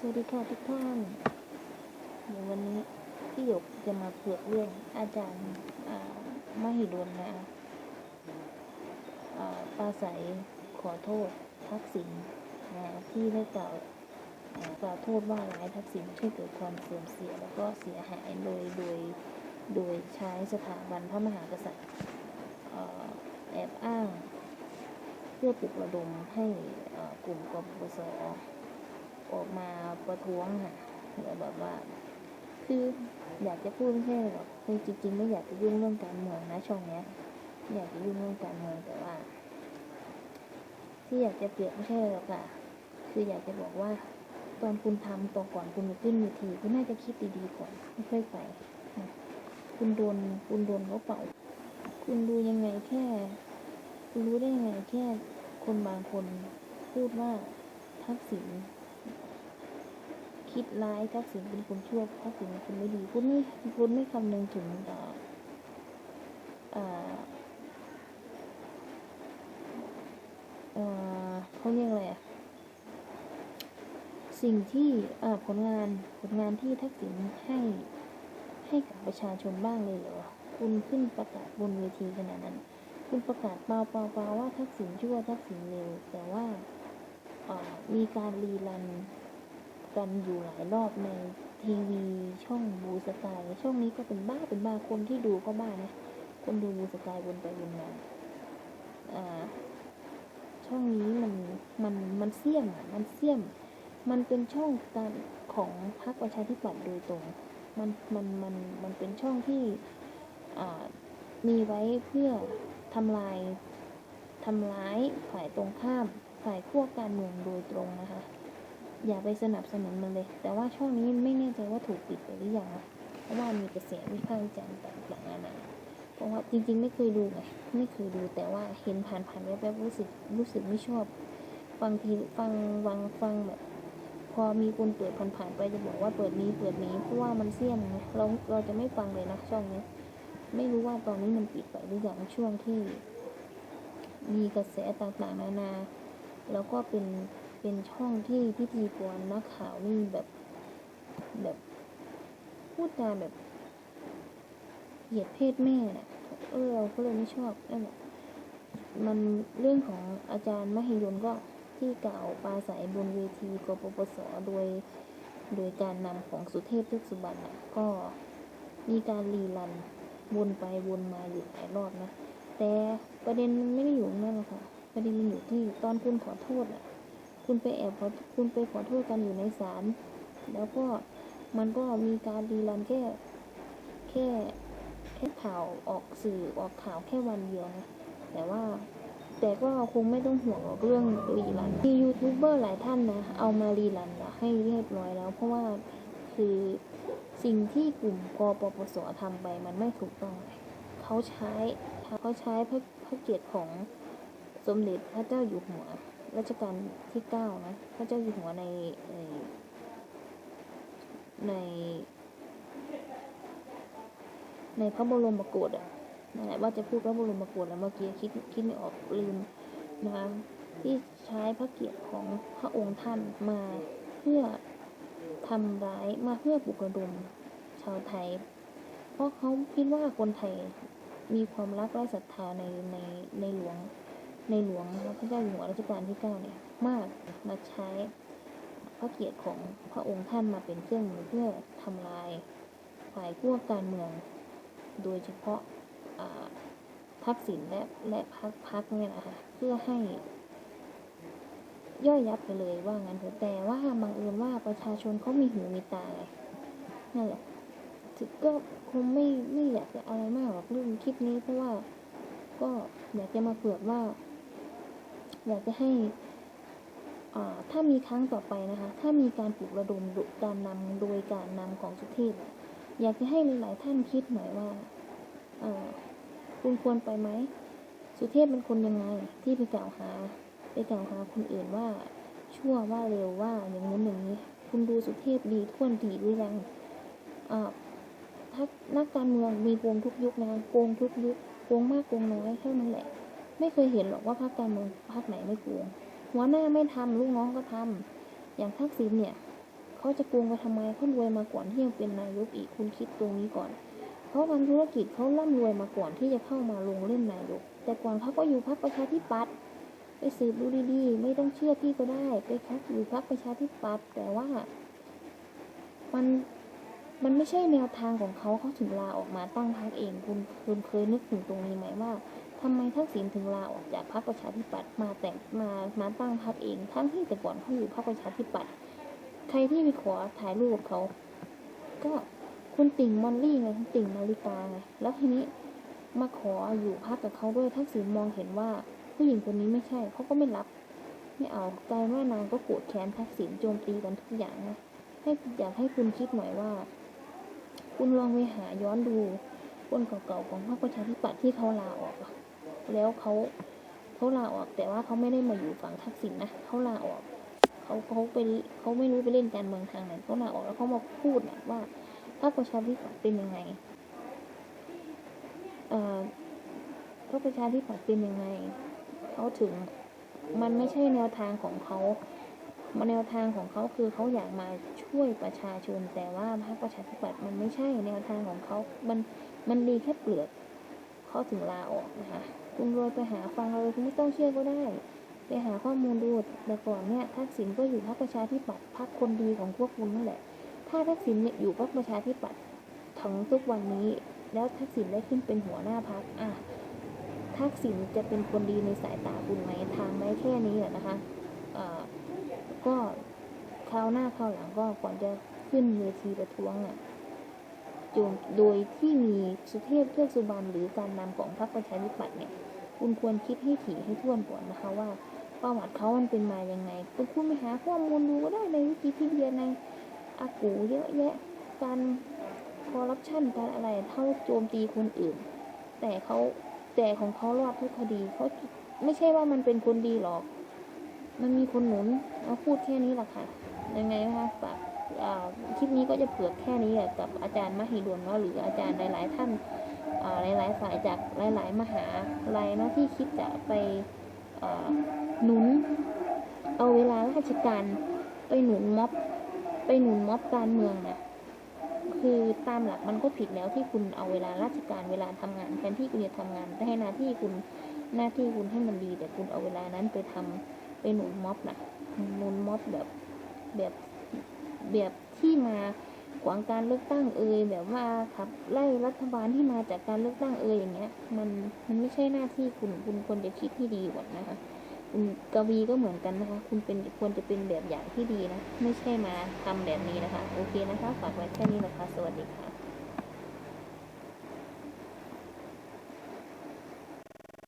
สวัสดีค่ะทุกท่านเดี๋ยววันนี้พี่หยกจะมาเผือกเรื่องอาจารย์อ่ามหิดลนะปราศัยขอโทษทักษิณนะที่ได้กล่าวกล่าวโทษว่าร้ายทักษิณให้เกิดความเสื่อมเสียแล้วก็เสียหายโดยโดยโดยใช้สถาบันพระมหากษัตริย์แอบอ้าง เพื่อปลุกระดมให้กลุ่มกปปส ออกมาประท้วงค่ะแล้วแบบว่า คืออยากจะพูดไม่ใช่หรอกคือจริงๆไม่อยากจะยุ่งเรื่องการเมืองนะช่องเนี้ยไม่อยากจะยุ่งเรื่องการเมืองแต่ว่า ที่อยากจะเปรียบไม่ใช่หรอกค่ะคืออยากจะบอกว่า ตอนคุณทำตอนก่อนคุณจะขึ้นเวทีคุณน่าจะคิดดีๆก่อนไม่ค่อยไปนะคุณโดนคุณโดนเขาเป่า คุณดูยังไงแค่ คุณรู้ได้ยังไงแค่คนบางคนพูดว่าทักษิณ คิดร้ายทักษิณเป็นคนชั่วทักษิณเป็นคนไม่ดีคุณไม่คุณไม่คำนึงถึงเอ่อเขาเรียกอะไรอะสิ่งที่ผลงานผลงานที่ทักษิณให้ให้กับประชาชนบ้างเลยเหรอคุณขึ้นประกาศบนเวทีขนาดนั้น คุณประกาศเปล่าเปล่าเปล่าว่าทักษิณชั่วทักษิณเร็วแต่ว่ามีการรีรัน กันอยู่หลายรอบในทีวีช่องบูสกายช่องนี้ก็เป็นบ้าเป็นบ้าคนที่ดูก็บ้านะคนดูบูสกายวนไปวนมาอ่า ช่องนี้มันมันมันเสี่ยมอะมันเสี่ยม มันเป็นช่องการของพรรคประชาธิปัตย์โดยตรง มันมันมันมันเป็นช่องที่อ่ามีไว้เพื่อทำลายทำร้ายฝ่ายตรงข้าม ฝ่ายขั้วการเมืองโดยตรงนะคะ อย่าไปสนับสนุนมันเลย แต่ว่าช่องนี้ไม่แน่ใจว่าถูกปิดไปหรือยังเพราะว่ามีกระแสวิพากษ์วิจารณ์ต่างๆนานาเพราะว่าจริง ๆ ไม่เคยดูไงไม่เคยดูแต่ว่าเห็นผ่านๆแวบๆรู้สึกรู้สึกไม่ชอบฟังทีฟังวังฟังแบบพอมีคนเปิดผ่านๆไปจะบอกว่าเปิดนี้เปิดนี้เพราะว่ามันเสี่ยมไงเราเราจะไม่ฟังเลยนะช่องนี้ ไม่รู้ว่าตอนนี้มันปิดไปหรือยังช่วงที่ มีกระแสต่างๆนานาแล้วก็เป็น เป็นช่องที่พิธีกรนักข่าวนี่แบบแบบพูดจาแบบเหยียดเพศแม่น่ะเออเราก็เลยไม่ชอบนั่นแหละมันเรื่องของอาจารย์มหิดลก็ที่กล่าวปราศัยบนเวทีกปปสโดย โดยการนำของสุเทพทือกสุบรรณน่ะก็มีการรีรันวนไปวนมาอยู่หลายรอบนะ แต่ประเด็นมันไม่ได้อยู่ตรงนั่นหรอกค่ะ ประเด็นมันอยู่ที่ตอนคุณขอโทษอะ คุณไปแอบขอคุณไปขอโทษกันอยู่ในศาลแล้วก็มันก็มีการรีรันแค่แค่แค่ข่าวออกสื่อออกข่าวแค่วันเดียวนะแต่ว่าแต่ก็คงไม่ต้องห่วงหรอกเรื่องรีรันมียูทูบเบอร์หลายท่านนะเอามารีรันนะให้เรียบร้อยแล้ว เพราะว่าคือสิ่งที่กลุ่มกปปสทำไปมันไม่ถูกต้องเขาใช้เขาใช้พระพระเกียรติของสมเด็จพระเจ้าอยู่หัว รัชกาลที่เก้านะพระเจ้าอยู่หัวในใน ในพระบรมโกศอะนั่นแหละว่าจะพูดพระบรมโกศแล้วเมื่อกี้คิดคิดไม่ออกลืมนะคะที่ใช้พระเกียรติของพระองค์ท่านมาเพื่อทำร้ายมาเพื่อปลุกระดมชาวไทย เพราะเขาคิดว่าคนไทยมีความรักและศรัทธาในในในหลวง ในหลวงนะคะพระเจ้าอยู่หัวรัชกาลที่เก้าเนี่ยมากมาใช้พระเกียรติของพระองค์ท่านมาเป็นเครื่องมือเพื่อทำลายฝ่ายพวกการเมือง โดยเฉพาะทักษิณและและพักพักเนี่ยนะคะเพื่อให้ ย่อยยับไปเลยว่างั้นเถอะแต่ว่าบังเอิญว่าประชาชนเขามีหูมีตาไงนั่นแหละถึงก็คงไม่ไม่อยากจะอะไรมากหรอกเรื่องคลิปนี้เพราะว่าก็อยากจะมาเปิดว่า อยากจะให้ถ้ามีครั้งต่อไปนะคะ ถ้ามีการปลุกระดมการนำโดยการนำของสุเทพอยากจะให้หลายๆท่านคิดหน่อยว่าคุณควรไปไหม สุเทพเป็นคนยังไงที่ไปกล่าวหา ไปกล่าวหาคนอื่นว่าชั่วว่าเร็วว่าอย่างนู้นอย่างนี้ คุณดูสุเทพดีท่วนดีหรือยังนักการเมืองมีโกงทุกยุคนะคะโกงทุกยุคโกงมากโกงน้อยเท่านั้นแหละ ไม่เคยเห็นหรอกว่าพรรคการเมืองพรรคไหนไม่โกงหัวหน้าไม่ทำลูกน้องก็ทำอย่างทักษิณเนี่ยเขาจะโกงกันทำไมเขารวยมาก่อนที่จะเป็นนายกอีกคุณคิดตรงนี้ก่อนเขาทำธุรกิจเขาร่ำรวยมาก่อนที่จะเข้ามาลงเล่นนายก แต่ก่อนเขาก็อยู่พรรคประชาธิปัตย์ไปสืบดูดีๆ ไม่ต้องเชื่อพี่ก็ได้ไปคักอยู่พรรคประชาธิปัตย์แต่ว่ามันมันไม่ใช่แนวทางของเขาเขาถึงลาออกมาตั้งพรรคเองคุณคุณเคยนึกถึงตรงนี้ไหมว่า ทำไมทักษิณถึงลาออกจากพรรคประชาธิปัตย์มาแต่งมามาตั้งพรรคเอง ทั้งที่แต่ก่อนเขาอยู่พรรคประชาธิปัตย์ใครที่ไปขอถ่ายรูปเขา ก็คุณติ่งมอลลี่ไงคุณติ่งมาริกาไงแล้วทีนี้มาขออยู่พักกับเขาด้วยทักษิณมองเห็นว่า ผู้หญิงคนนี้ไม่ใช่เขาก็ไม่รับไม่เอากลายว่านางก็โกรธแค้นทักษิณโจมตีกันทุกอย่างนะให้อยากให้คุณคิดหน่อยว่า คุณลองไปหาย้อนดูคนเก่าๆของพรรคประชาธิปัตย์ที่เขาลาออกอะ แล้วเขาเขาลาออก แต่ว่าเขาไม่ได้มาอยู่ฝั่งทักษิณนะเขาลาออกเขาเขาไปเขาไม่รู้ไปเล่นการเมืองทางไหนเขาลาออกแล้วเขามาพูดนะว่าพรรคประชาธิปัตย์เป็นยังไงเอ่อพรรคประชาธิปัตย์เป็นยังไงเขาถึงมันไม่ใช่แนวทางของเขามันแนวทางของเขาคือเขาอยากมาช่วยประชาชน แต่ว่าพรรคประชาธิปัตย์มันไม่ใช่แนวทางของเขา มันมันดีแค่เปลือก เขาถึงลาออกนะคะ คุณรวยไปหาฟังเลยคุณไม่ต้องเชื่อก็ได้ ไปหาข้อมูลดูแต่ก่อนเนี่ยทักษิณก็อยู่พรรคประชาธิปัตย์พรรคคนดีของพวกคุณนั่นแหละ ถ้าทักษิณเนี่ยอยู่พรรคประชาธิปัตย์ถึงทุกวันนี้แล้วทักษิณได้ขึ้นเป็นหัวหน้าพรรคอะทักษิณจะเป็นคนดีในสายตาคุณไหมทางได้แค่นี้แหละนะคะอ่าก็คราวหน้าคราวหลังก็ก่อนจะขึ้นเวทีประท้วงอะ โดยที่มีสุเทพเทือกสุบรรณหรือการนำของพรรคประชาธิปัตย์เนี่ยคุณควรคิดให้ถี่ให้ท่วนก่อนนะคะว่าประวัติเขามันเป็นมาอยังไงคุณคุณไปหาข้อมูลดูก็ได้ในวิกิพีเดียในอากูเยอะแยะการคอร์รัปชันการอะไรเท่าโจมตีคนอื่น แต่เขาแต่ของเขารอดทุกคดีเขาไม่ใช่ว่ามันเป็นคนดีหรอก มันมีคนหนุนเอาพูดแค่นี้แหละค่ะยังไงนะคะฝาก คลิปนี้ก็จะเผือกแค่นี้แหละกับอาจารย์มหิดลเนาะหรืออาจารย์หลาย ๆ ท่านหลายๆฝ่ายจากหลาย ๆ มหาลัยเนาะที่คิดจะไปหนุน เอาเวลาราชการไปหนุนม็อบไปหนุนม็อบการเมืองนะคือตามหลักมันก็ผิดแล้วที่คุณเอาเวลาราชการเวลาทำงานแทนที่คุณจะทำงานให้หน้าที่คุณหน้าที่คุณให้มันดี แต่คุณเอาเวลานั้นไปทำไปหนุนม็อบนะหนุนม็อบแบบแบบ แบบที่มาขวางการเลือกตั้งเอ่ยแบบว่าขับไล่รัฐบาลที่มาจากการเลือกตั้งเอ่ยอย่างเงี้ย มันมันไม่ใช่หน้าที่คุณคุณควรจะคิดที่ดีก่อนนะคะคุณกวีก็เหมือนกันนะคะ คุณเป็นควรจะเป็นแบบอย่างที่ดีนะ ไม่ใช่มาทำแบบนี้นะคะ โอเคนะคะ ฝากไว้แค่นี้นะคะ สวัสดีค่ะ